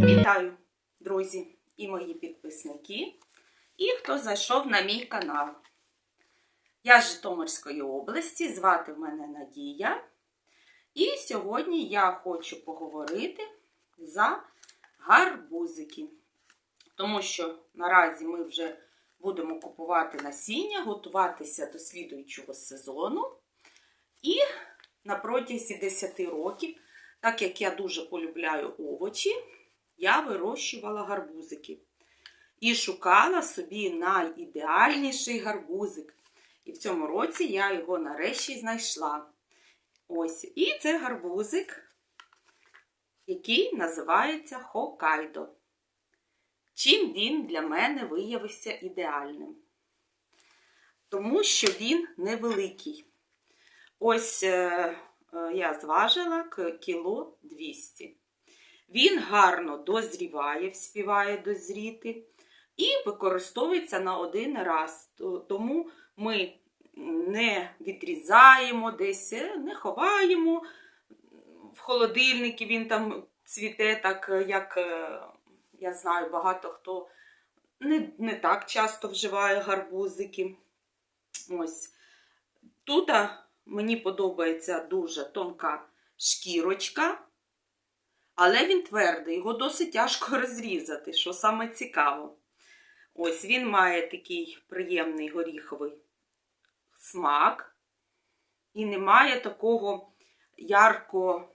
Вітаю, друзі і мої підписники, і хто зайшов на мій канал. Я з Житомирської області, звати мене Надія. І сьогодні я хочу поговорити за гарбузики. Тому що наразі ми вже будемо купувати насіння, готуватися до слідуючого сезону. І на протязі 10 років, так як я дуже полюбляю овочі, я вирощувала гарбузики. І шукала собі найідеальніший гарбузик. І в цьому році я його нарешті знайшла. Ось. І це гарбузик, який називається Хокайдо. Чим він для мене виявився ідеальним? Тому що він невеликий. Ось е, е, я зважила кіло 200. Він гарно дозріває, вспіває дозріти і використовується на один раз. Тому ми не відрізаємо десь, е, не ховаємо. В холодильнику він там цвіте, так як я знаю, багато хто не, не так часто вживає гарбузики. Ось. Тут мені подобається дуже тонка шкірочка, але він твердий, його досить тяжко розрізати, що саме цікаво. Ось він має такий приємний горіховий смак і немає такого ярко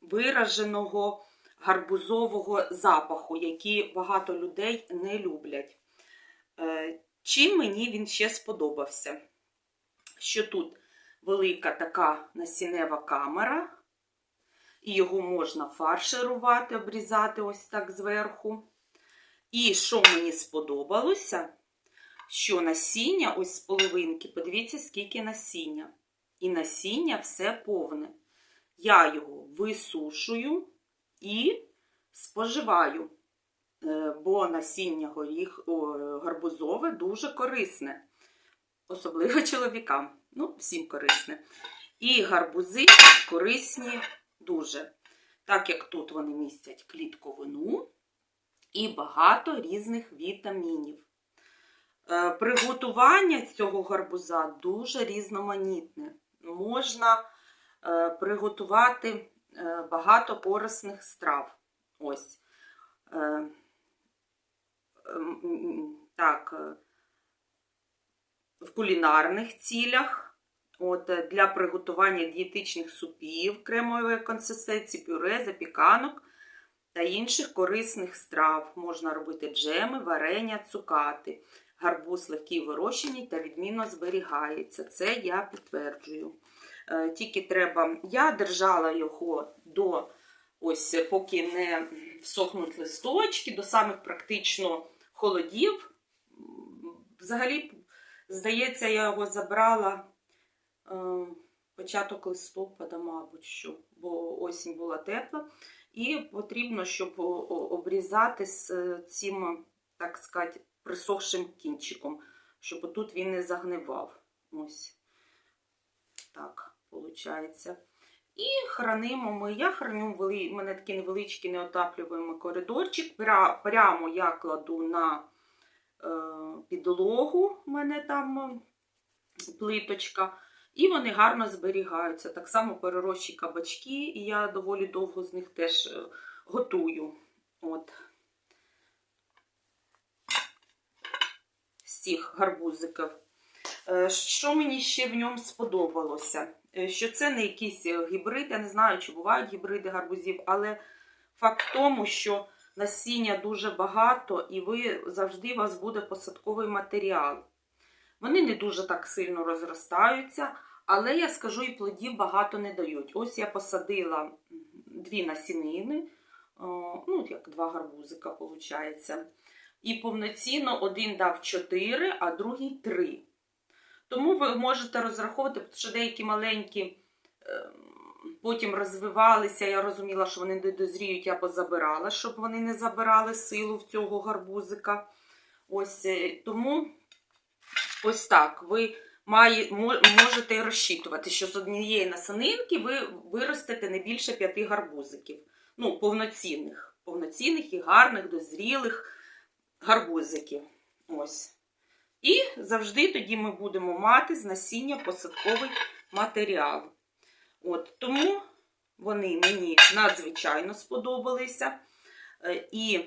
вираженого гарбузового запаху, який багато людей не люблять. Е, Чим мені він ще сподобався? Що тут велика така насінева камера, і його можна фарширувати, обрізати ось так зверху. І що мені сподобалося, що насіння, ось з половинки, подивіться, скільки насіння. І насіння все повне. Я його висушую і споживаю, Е, бо насіння горіх, о, гарбузове дуже корисне, особливо чоловікам. Ну, всім корисне. І гарбузи корисні дуже. Так як тут вони містять клітковину і багато різних вітамінів. Е, Приготування цього гарбуза дуже різноманітне. Можна е, приготувати е, багато корисних страв. Ось. Е, м, м, Так, в кулінарних цілях. От, е, для приготування дієтичних супів, кремової консистенції, пюре, запіканок та інших корисних страв. Можна робити джеми, варення, цукати. Гарбуз легкий в вирощенні та відмінно зберігається. Це я підтверджую. Е, Тільки треба. Я держала його до ось, поки не всохнуть листочки, до самих практично холодів. Взагалі, здається, я його забрала початок листопада, мабуть, що, бо осінь була тепла. І потрібно, щоб обрізати з е, цим, так сказати, присохшим кінчиком, щоб тут він не загнивав. Ось так виходить. І хранимо ми. Я храню у мене такий невеличкий неотаплюємий коридорчик. Прямо я кладу на е, підлогу, у мене там е, плиточка. І вони гарно зберігаються. Так само перерощі кабачки, і я доволі довго з них теж е, готую. От. З цих гарбузиків. Е, Що мені ще в ньому сподобалося? Е, Що це не якийсь гібрид, я не знаю, чи бувають гібриди гарбузів, але факт в тому, що насіння дуже багато, і ви завжди у вас буде посадковий матеріал. Вони не дуже так сильно розростаються, але я скажу, і плодів багато не дають. Ось я посадила дві насінини, ну, як два гарбузика, виходить. І повноцінно один дав 4, а другий 3. Тому ви можете розраховувати, що деякі маленькі ем, потім розвивалися. Я розуміла, що вони не дозріють, я позабирала, щоб вони не забирали силу в цього гарбузика. Ось е, тому ось так. Ви має, можете розчитувати, що з однієї насанинки ви виростете не більше п'яти гарбузиків. Ну, повноцінних, повноцінних і гарних, дозрілих гарбузиків. Ось. І завжди тоді ми будемо мати з насіння посадковий матеріал. От, тому вони мені надзвичайно сподобалися. Е, І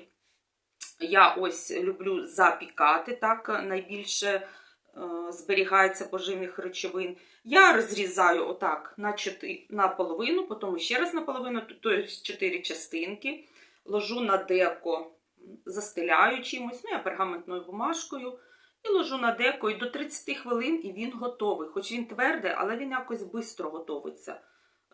я ось люблю запікати, так найбільше зберігається поживних речовин. Я розрізаю отак на, чотири, на половину, потім ще раз на половину, тобто 4 частинки, ложу на деко, застеляю чимось, ну я пергаментною бумажкою. І ложу на деко і до 30 хвилин і він готовий. Хоч він твердий, але він якось швидко готовиться.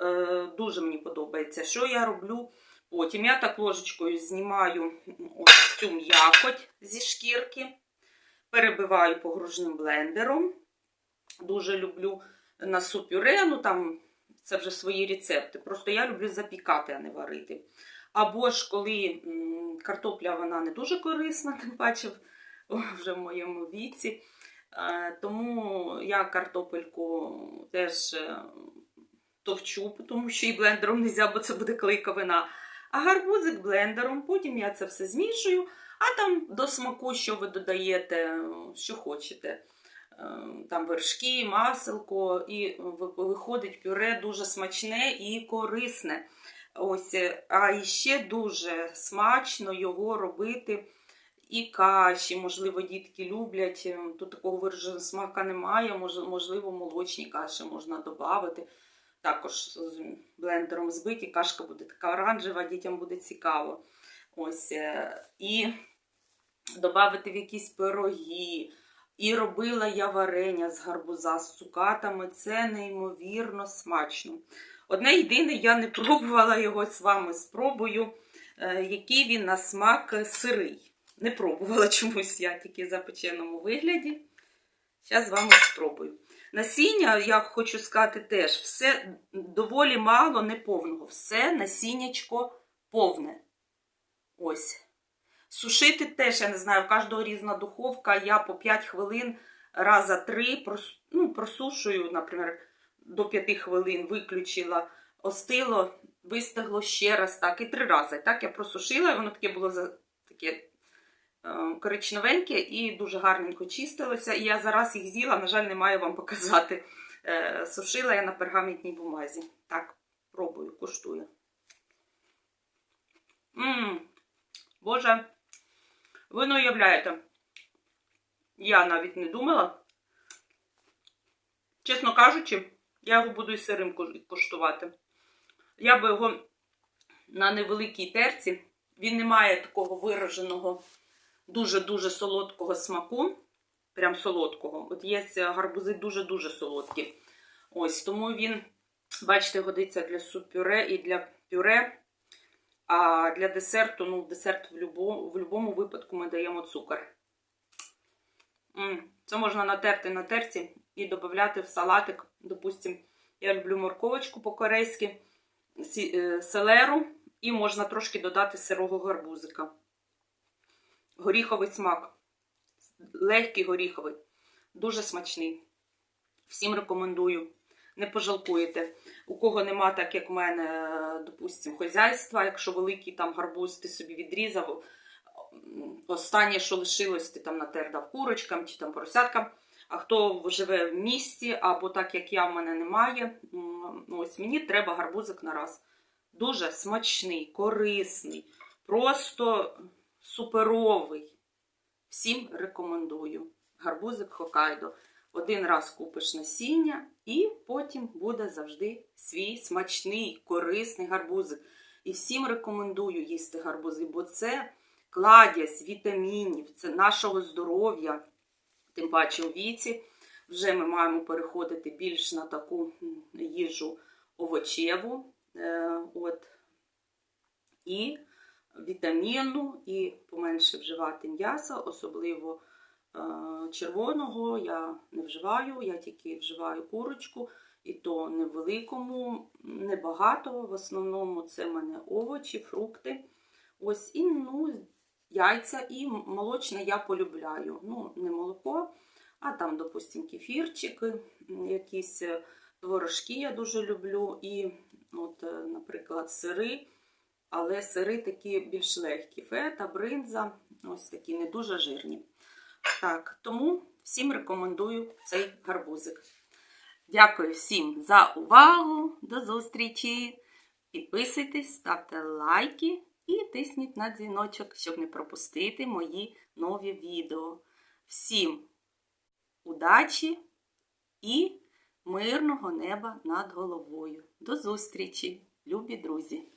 Е, дуже мені подобається. Що я роблю потім? Я так ложечкою знімаю ось цю м'якоть зі шкірки, перебиваю погружним блендером. Дуже люблю на суп-пюре, ну там це вже свої рецепти. Просто я люблю запікати, а не варити. Або ж коли картопля вона не дуже корисна, тим паче вже в моєму віці. Е, Тому я картопельку теж е, товчу, тому що і блендером не можна, бо це буде клейковина. А гарбузик блендером, потім я це все змішую, а там до смаку, що ви додаєте, що хочете. Е, Там вершки, маселко, і виходить пюре дуже смачне і корисне. Ось, е, а ще дуже смачно його робити і каші, можливо, дітки люблять. е, Тут такого вираженого смака немає, можливо, молочні каші можна додати. Також з блендером збиті, кашка буде така оранжева, дітям буде цікаво. Ось, е, і додати в якісь пироги. І робила я варення з гарбуза з цукатами. Це неймовірно смачно. Одне єдине, я не пробувала його з вами спробую, е, який він на смак сирий. Не пробувала чомусь я тільки в запеченому вигляді. Зараз з вами спробую. Насіння, я хочу сказати, теж все доволі мало, не повного. Все насіннячко повне. Ось. Сушити теж, я не знаю, в кожного різна духовка. Я по 5 хвилин раза 3 прос, ну, просушую, наприклад, до 5 хвилин виключила, остило, вистигло ще раз так, і три рази. Так я просушила, і воно таке було за- таке е, коричневеньке і дуже гарненько чистилося. І я зараз їх з'їла, на жаль, не маю вам показати. Е, Сушила я на пергаментній бумазі. Так, пробую, куштую. Мм, Боже, ви не уявляєте. Я навіть не думала. Чесно кажучи, я його буду і сирим куштувати. Я би його на невеликій терці. Він не має такого вираженого, дуже-дуже солодкого смаку. Прям солодкого. От є гарбузи дуже-дуже солодкі. Ось, тому він, бачите, годиться для суп-пюре і для пюре. А для десерту, ну, десерт в будь-якому в будь-якому випадку ми даємо цукор. Це можна натерти на терці і додати в салатик. Допустим, я люблю морковочку по-корейськи, е, селеру, і можна трошки додати сирого гарбузика. Горіховий смак. Легкий горіховий. Дуже смачний. Всім рекомендую. Не пожалкуєте. У кого нема, так як в мене, е, допустим, хозяйства, якщо великий там гарбуз ти собі відрізав, останнє, що лишилось, ти там натердав курочкам чи там поросяткам. А хто живе в місті, або так як я, в мене немає, ось мені треба гарбузик на раз. Дуже смачний, корисний, просто суперовий. Всім рекомендую. Гарбузик Хокайдо. Один раз купиш насіння, і потім буде завжди свій смачний, корисний гарбузик. І всім рекомендую їсти гарбузи, бо це кладязь вітамінів, це нашого здоров'я. Тим паче у віці вже ми маємо переходити більш на таку їжу овочеву. Е, от. І вітамінну, і поменше вживати м'яса, особливо червоного я не вживаю, я тільки вживаю курочку, і то невеликому, небагато. В основному це в мене овочі, фрукти. Ось і ну, яйця і молочне я полюбляю. Ну, не молоко, А там, допустим, кефірчики, якісь е, творожки я дуже люблю. І, от, е, наприклад, сири, але сири такі більш легкі. Фета, бринза, ось такі не дуже жирні. Так, тому всім рекомендую цей гарбузик. Дякую всім за увагу. До зустрічі! Підписуйтесь, ставте лайки і тисніть на дзвіночок, щоб не пропустити мої нові відео. Всім удачі і мирного неба над головою. До зустрічі, любі друзі!